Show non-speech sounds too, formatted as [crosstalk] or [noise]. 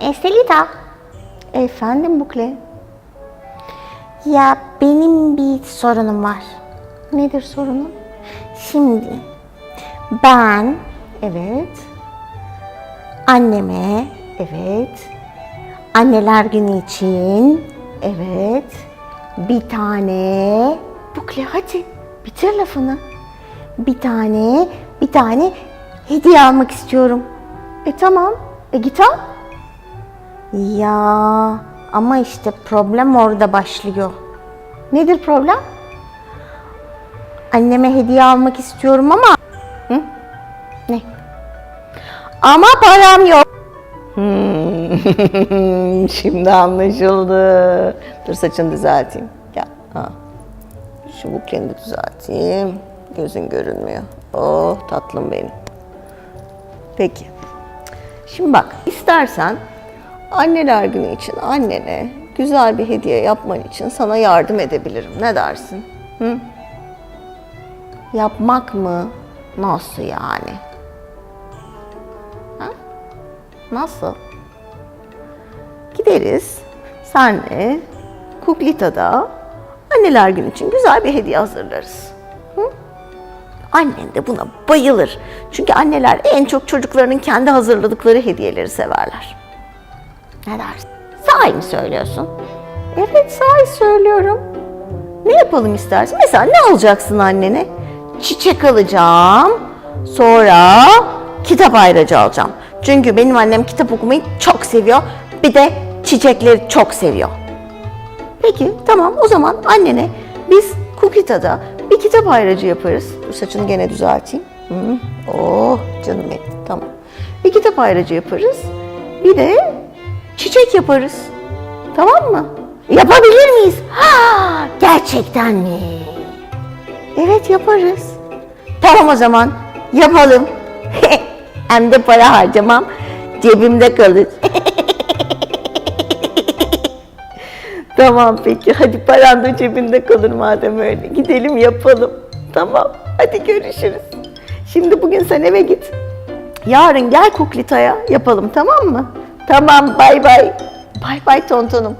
Estelita. Efendim Bukle. Ya benim bir sorunum var. Nedir sorunun? Şimdi ben evet anneme evet anneler günü için evet bir tane Bukle hadi bitir lafını. Bir tane bir tane hediye almak istiyorum. E tamam. E git al. Ya ama işte problem orada başlıyor. Nedir problem? Anneme hediye almak istiyorum ama... Hı? Ne? Ama param yok. Hmm, [laughs] Şimdi anlaşıldı. Dur saçını düzelteyim. Gel. Ha. Şu bukleni de düzelteyim. Gözün görünmüyor. Oh tatlım benim. Peki. Şimdi bak istersen anneler günü için annene güzel bir hediye yapman için sana yardım edebilirim. Ne dersin? Hı? Yapmak mı? Nasıl yani? Ha? Nasıl? Gideriz. Senle Kuklita'da anneler günü için güzel bir hediye hazırlarız. Hı? Annen de buna bayılır. Çünkü anneler en çok çocuklarının kendi hazırladıkları hediyeleri severler. Ne dersin? Sahi mi söylüyorsun? Evet sahi söylüyorum. Ne yapalım istersin? Mesela ne alacaksın annene? Çiçek alacağım. Sonra kitap ayracı alacağım. Çünkü benim annem kitap okumayı çok seviyor. Bir de çiçekleri çok seviyor. Peki tamam o zaman annene biz Kukita'da bir kitap ayracı yaparız. Dur saçını gene düzelteyim. Hı. Oh canım benim tamam. Bir kitap ayracı yaparız. Bir de çiçek yaparız. Tamam mı? Yapabilir miyiz? Ha, gerçekten mi? Evet yaparız. Tamam o zaman yapalım. [laughs] Hem de para harcamam. Cebimde kalır. [laughs] tamam peki hadi paran da cebinde kalır madem öyle. Gidelim yapalım. Tamam hadi görüşürüz. Şimdi bugün sen eve git. Yarın gel Kuklita'ya yapalım tamam mı? Tamam bay bay. Bay bay tontonum.